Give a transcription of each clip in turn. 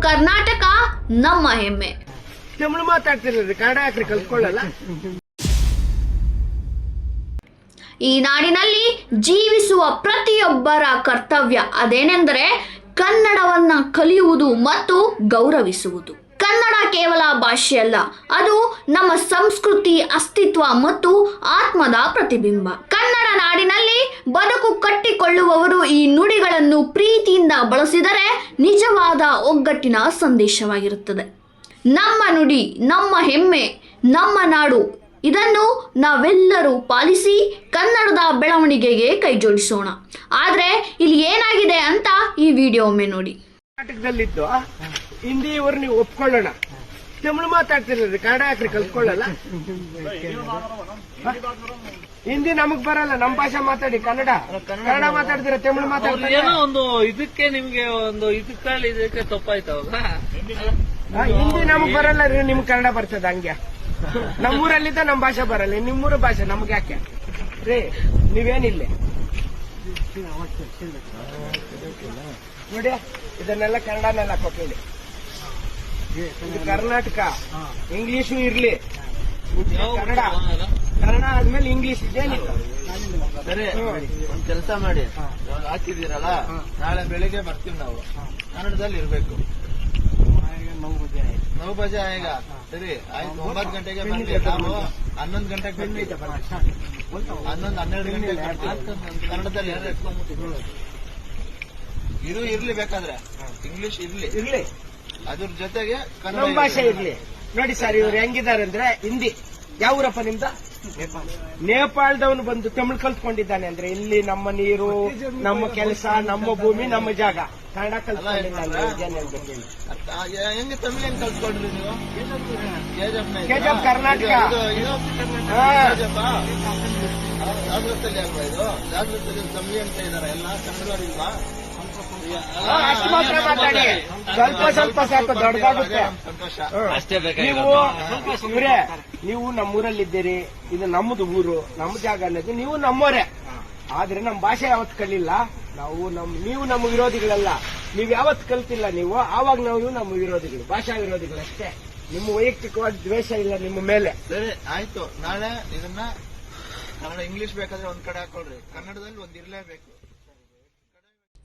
ಕರ್ನಾಟಕ ನಮ್ಮ ಹೆಮ್ಮೆ. ಈ ನಾಡಿನಲ್ಲಿ ಜೀವಿಸುವ ಪ್ರತಿಯೊಬ್ಬರ ಕರ್ತವ್ಯ ಅದೇನೆಂದರೆ ಕನ್ನಡವನ್ನ ಕಲಿಯುವುದು ಮತ್ತು ಗೌರವಿಸುವುದು. ಕನ್ನಡ ಕೇವಲ ಭಾಷೆಯಲ್ಲ ಅದು ನಮ್ಮ ಸಂಸ್ಕೃತಿ ಅಸ್ತಿತ್ವ ಮತ್ತು ಆತ್ಮದ ಪ್ರತಿಬಿಂಬ. ಕನ್ನಡ ನಾಡಿನಲ್ಲಿ ಬದುಕು ಕಟ್ಟಿಕೊಳ್ಳುವವರು ಈ ನುಡಿಗಳನ್ನು ಪ್ರೀತಿಯಿಂದ ಬಳಸಿದರೆ ನಿಜವಾದ ಒಗ್ಗಟ್ಟಿನ ಸಂದೇಶವಾಗಿರುತ್ತದೆ. ನಮ್ಮ ನುಡಿ ನಮ್ಮ ಹೆಮ್ಮೆ ನಮ್ಮ ನಾಡು ಇದನ್ನು ನಾವೆಲ್ಲರೂ ಪಾಲಿಸಿ ಕನ್ನಡದ ಬೆಳವಣಿಗೆಗೆ ಕೈಜೋಡಿಸೋಣ. ಆದರೆ ಇಲ್ಲಿ ಏನಾಗಿದೆ ಅಂತ ಈ ವಿಡಿಯೋ ಒಮ್ಮೆ ನೋಡಿ. ಕರ್ನಾಟಕದಲ್ಲಿದ್ದು ಹಿಂದಿ ಇವರು ನೀವು ಒಪ್ಕೊಳ್ಳೋಣ. ತಮಿಳು ಮಾತಾಡ್ತಿರೋದು ಕನ್ನಡ ಯಾಕ್ರಿ ಕಲ್ತ್ಕೊಳ್ಳಲ್ಲ? ಹಿಂದಿ ನಮಗ್ ಬರಲ್ಲ ನಮ್ ಭಾಷೆ ಮಾತಾಡಿ ಕನ್ನಡ. ಕನ್ನಡ ಮಾತಾಡ್ತೀರಾ ತಮಿಳು ಮಾತಾಡ್ತೀರಾ. ಏನೋ ಒಂದು ಇದಕ್ಕೆ ನಿಮ್ಗೆ ಒಂದು ಇದಕ್ಕಲ್ಲಿ ಇದಕ್ಕೆ ತಪ್ಪಾಯ್ತು ಅವಾಗ? ಹಿಂದಿ ನಮಗ್ ಬರಲ್ಲ ರೀ ನಿಮ್ ಕನ್ನಡ ಬರ್ತದ ಹಂಗೆ. ನಮ್ಮೂರಲ್ಲಿದ್ದ ನಮ್ ಭಾಷೆ ಬರಲ್ಲ ನಿಮ್ಮೂರ ಭಾಷೆ ನಮ್ಗೆ ಯಾಕೆ? ರೀ ನೀವೇನಿಲ್ಲ. ನೋಡಿ ಇದನ್ನೆಲ್ಲ ಕನ್ನಡನೆಲ್ಲ ಕೊಟ್ಟಿ ಕರ್ನಾಟಕ ಇಂಗ್ಲಿಷು ಇರ್ಲಿ. ಕನ್ನಡ? ಕನ್ನಡ ಆದ್ಮೇಲೆ ಇಂಗ್ಲಿಷ್ ಇದೇನಿಲ್ಲ ಸರಿ ಒಂದ್ ಕೆಲಸ ಮಾಡಿ. ಇವಾಗ ಹಾಕಿದೀರಲ್ಲ ನಾಳೆ ಬೆಳಿಗ್ಗೆ ಬರ್ತೀವಿ ನಾವು. ಕನ್ನಡದಲ್ಲಿ ಇರ್ಬೇಕು. ನೌ ಬಜೆ ಈಗ ಸರಿ ಆಯ್ತು. ಒಂಬತ್ತು ಗಂಟೆಗೆ ಬನ್ನಿ ನಾವು ಹನ್ನೊಂದು ಗಂಟೆಗೆ ಬರ್ತೀವಿ. ಹನ್ನೊಂದು ಹನ್ನೆರಡು ಗಂಟೆಗೆ ಬರ್ತೀವಿ. ಕನ್ನಡದಲ್ಲಿ ಇದು ಇರ್ಲಿ ಬೇಕಾದ್ರೆ. ಇಂಗ್ಲಿಷ್ ಇರ್ಲಿ. ಇರ್ಲಿ. ಅದ್ರ ಜೊತೆಗೆ ಕನ್ನಡ ಭಾಷೆ ಇರ್ಲಿ. ನೋಡಿ ಸರ್ ಇವ್ರು ಹೆಂಗಿದ್ದಾರೆ ಅಂದ್ರೆ ಹಿಂದಿ. ಯಾವ ಊರಪ್ಪ ನಿಮ್ದ? ನೇಪಾಳದವನು ಬಂದು ತಮಿಳು ಕಲ್ತ್ಕೊಂಡಿದ್ದಾನೆ ಅಂದ್ರೆ ಇಲ್ಲಿ ನಮ್ಮ ನೀರು ನಮ್ಮ ಕೆಲಸ ನಮ್ಮ ಭೂಮಿ ನಮ್ಮ ಜಾಗ. ಕನ್ನಡ ಕಲ್ತ್ಕೊಂಡಿದ್ದಾನೆ ಹೆಂಗೆ ತಮಿಳು ಹೆಂಗ್ ಕಲ್ತ್ಕೊಂಡ್ರಿ ನೀವು? ಕರ್ನಾಟಕ. ಜಾಗೃತದಲ್ಲಿ ಅಲ್ವಾ ಇದು? ಜಾಗೃತದಲ್ಲಿ ತಮಿಳು ಅಂತ ಇದಾರೆ ಎಲ್ಲ ಕನ್ನಡ ಅಷ್ಟು ಮಾತ್ರ ಮಾತಾಡಿ. ಸ್ವಲ್ಪ ಸ್ವಲ್ಪ ಸಾಕು ದೊಡ್ಡದಾಗುತ್ತೆ. ನೀವು ಇವ್ರೆ ನೀವು ನಮ್ಮೂರಲ್ಲಿದ್ದೀರಿ ಇದು ನಮ್ಮದು ಊರು ನಮ್ಮ ಜಾಗ ಅನ್ನೋದು ನೀವು ನಮ್ಮವರೇ ಆದ್ರೆ ನಮ್ಮ ಭಾಷೆ ಯಾವತ್ತು ಕಲಿಲ್ಲ? ನಾವು ನಮ್ ನೀವು ನಮ್ಮ ವಿರೋಧಿಗಳಲ್ಲ. ನೀವು ಯಾವತ್ ಕಲ್ತಿಲ್ಲ ನೀವು? ಆವಾಗ ನಾವು ನಮ್ಮ ವಿರೋಧಿಗಳು ಭಾಷಾ ವಿರೋಧಿಗಳು ಅಷ್ಟೇ. ನಿಮ್ಮ ವೈಯಕ್ತಿಕವಾಗಿ ದ್ವೇಷ ಇಲ್ಲ ನಿಮ್ಮ ಮೇಲೆ. ಸರಿ ಆಯ್ತು. ನಾಳೆ ಇದನ್ನ ಕನ್ನಡ ಇಂಗ್ಲಿಷ್ ಬೇಕಾದ್ರೆ ಒಂದ್ ಕಡೆ ಹಾಕೊಳ್ರಿ. ಕನ್ನಡದಲ್ಲಿ ಒಂದ್ ಇರ್ಲೇಬೇಕು.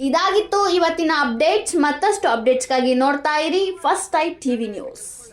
ಇದಾಗಿತ್ತು. ಇವತ್ತಿನ ಅಪ್ಡೇಟ್ಸ್ ಮತ್ತಷ್ಟು ಅಪ್ಡೇಟ್ಸ್ಗಾಗಿ ನೋಡ್ತಾ ಇರಿ. First type TV news.